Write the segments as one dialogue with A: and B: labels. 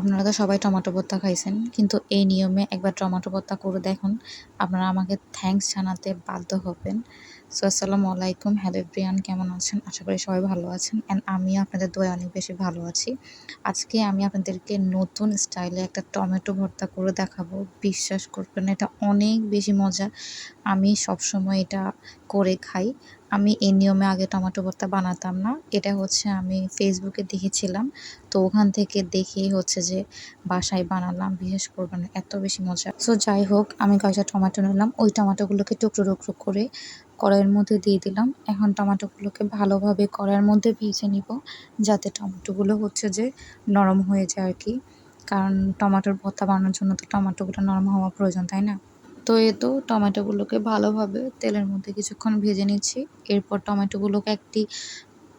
A: আপনারা তো সবাই টমেটো ভর্তা খাইছেন, কিন্তু এই নিয়মে একবার টমেটো ভর্তা করে দেখুন, আপনারা আমাকে থ্যাঙ্কস জানাতে বাধ্য হবেন। সো আসসালামু আলাইকুম, হ্যালো ব্রিয়ান কেমন আছেন? আশা করি সবাই ভালো আছেন অ্যান্ড আমিও আপনাদের দোয়া অনেক বেশি ভালো আছি। আজকে আমি আপনাদেরকে নতুন স্টাইলে একটা টমেটো ভর্তা করে দেখাবো, বিশ্বাস করবেন, এটা অনেক বেশি মজা। আমি সবসময় এটা করে খাই আমি এই নিয়মে আগে টমেটো ভর্তা বানাতাম না। এটা হচ্ছে আমি ফেসবুকে দেখেছিলাম। তো ওখান থেকে দেখেই হচ্ছে যে বাসায় বানালাম, বিশেষ করব না এত বেশি মজা। সো যাই হোক, আমি কয়েকটা টমেটো নিলাম। ওই টমেটোগুলোকে টুকরো টুকরো করে কড়াইয়ের মধ্যে দিয়ে দিলাম। এখন টমেটোগুলোকে ভালোভাবে কড়াইয়ের মধ্যে ভেজে নিব, যাতে টমেটোগুলো হচ্ছে যে নরম হয়ে যায় আর কি। কারণ টমেটোর ভর্তা বানানোর জন্য তো টমেটোগুলো নরম হওয়া প্রয়োজন, তাই না? তো এ তো টমেটোগুলোকে ভালোভাবে তেলের মধ্যে কিছুক্ষণ ভেজে নিচ্ছি। এরপর টমেটোগুলোকে একটি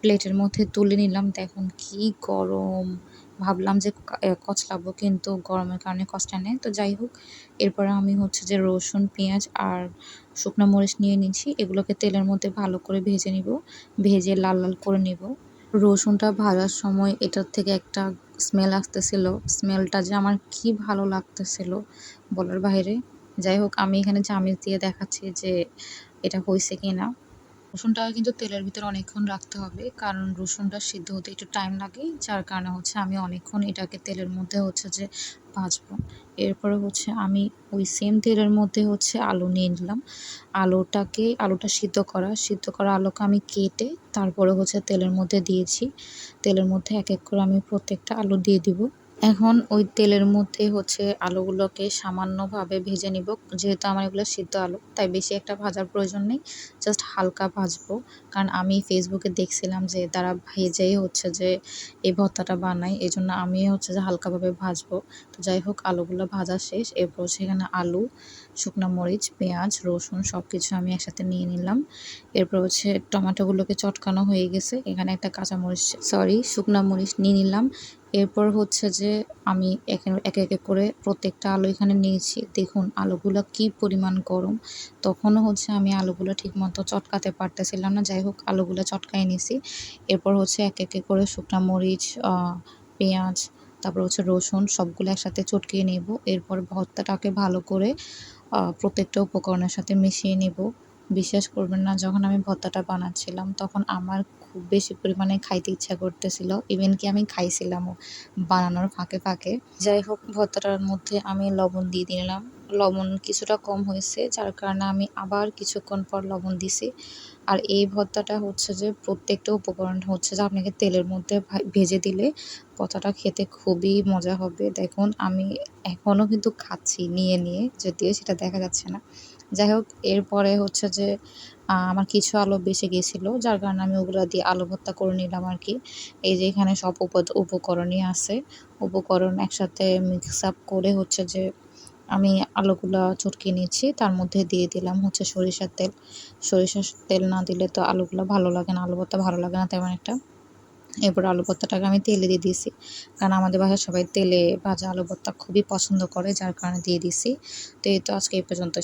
A: প্লেটের মধ্যে তুলে নিলাম। দেখুন কি গরম। ভাবলাম যে কচলাবো কিন্তু গরমের কারণে কষ্ট নেই। তো যাই হোক, এরপরে আমি হচ্ছে যে রসুন, পেঁয়াজ আর শুকনো মরিচ নিয়ে নিচ্ছি। এগুলোকে তেলের মধ্যে ভালো করে ভেজে নিব। ভেজে লাল লাল করে নিব। রসুনটা ভাজার সময় এটার থেকে একটা স্মেল আসতেছিল। স্মেলটা যে আমার কি ভালো লাগতেছিল বলার বাইরে। যাই হোক, আমি এখানে চামিচ দিয়ে দেখাচ্ছি যে এটা হয়েছে কি না রসুনটাকে কিন্তু তেলের ভিতরে অনেকক্ষণ রাখতে হবে, কারণ রসুনটা সিদ্ধ হতে একটু টাইম লাগে, যার কারণে হচ্ছে আমি অনেকক্ষণ এটাকে তেলের মধ্যে হচ্ছে যে ভাজবো। এরপরে হচ্ছে আমি ওই সেম তেলের মধ্যে হচ্ছে আলু নিয়ে নিলাম। আলুটাকে, আলুটা সিদ্ধ করা সিদ্ধ করা আলুকে আমি কেটে তারপরে হচ্ছে তেলের মধ্যে দিয়েছি। তেলের মধ্যে এক এক করে আমি প্রত্যেকটা আলু দিয়ে দিব। এখন ওই তেলের মধ্যে হচ্ছে আলুগুলোকে সামান্যভাবে ভেজে নিব। যেহেতু আমার এগুলো সিদ্ধ আলু, তাই বেশি একটা ভাজার প্রয়োজন নেই। জাস্ট হালকা ভাজবো। কারণ আমি ফেসবুকে দেখছিলাম যে তারা ভেজেই হচ্ছে যে এই ভর্তাটা বানায়। এই জন্য আমি হচ্ছে যে হালকাভাবে ভাজবো। তো যাই হোক, আলুগুলো ভাজা শেষ। এরপর সেখানে আলু, শুকনো মরিচ, পেঁয়াজ, রসুন সব কিছু আমি একসাথে নিয়ে নিলাম। এরপর হচ্ছে টমেটোগুলোকে চটকানো হয়ে গেছে। এখানে একটা কাঁচামরিচ সরি শুকনো মরিচ নিয়ে নিলাম। এরপর হচ্ছে যে আমি একে একে করে প্রত্যেকটা আলু এখানে নিয়েছি। দেখুন আলুগুলো কি পরিমাণ গরম। তখনও হচ্ছে আমি আলুগুলো ঠিকমতো চটকাতে পারতেছিলাম না। যাই হোক, আলুগুলো চটকাই নিয়েছি এরপর হচ্ছে এক একে করে শুকনো মরিচ পেঁয়াজ, তারপর হচ্ছে রসুন সবগুলো একসাথে চটকিয়ে নেব। এরপর ভর্তাটাকে ভালো করে প্রত্যেকটা উপকরণের সাথে মিশিয়ে নেব। বিশ্বাস করবেন না, যখন আমি ভর্তাটা বানাচ্ছিলাম তখন আমার খুব বেশি পরিমাণে খাইতে ইচ্ছা করতেছিল। ইভেন কি আমি খাইছিলামও বানানোর ফাঁকে ফাঁকে। যাই হোক, ভর্তাটার মধ্যে আমি লবণ দিয়ে দিলাম। লবণ কিছুটা কম হয়েছে, যার কারণে আমি আবার কিছুক্ষণ পর লবণ দিছি। আর এই ভর্তাটা হচ্ছে যে প্রত্যেকটা উপকরণ হচ্ছে যে আপনাকে তেলের মধ্যে ভেজে দিলে ভর্তাটা খেতে খুবই মজা হবে। দেখুন, আমি এখনও কিন্তু খাচ্ছি নিয়ে নিয়ে, যদিও সেটা দেখা যাচ্ছে না। যাই হোক, এরপরে হচ্ছে যে আমার কিছু আলু বেঁচে গিয়েছিল যার কারণে আমি ওগুলো দিয়ে আলু ভর্তা করে নিলাম আর কি। এই যে এখানে সব উপকরণই আছে। উপকরণ একসাথে মিক্স আপ করে হচ্ছে যে, আমি আলুগুলো চটকে নিয়েছি। তার মধ্যে দিয়ে দিলাম হচ্ছে সরিষার তেল। সরিষার তেল না দিলে তো আলুগুলো ভালো লাগে না, আলু ভর্তা ভালো লাগে না তেমন একটা। এরপর আলু ভর্তাটাকে আমি তেলে দিয়ে দিয়েছি। কারণ আমাদের বাসায় সবাই তেলে ভাজা আলু ভর্তা খুবই পছন্দ করে, যার কারণে দিয়ে দিছি তো এই তো আজকে এই পর্যন্ত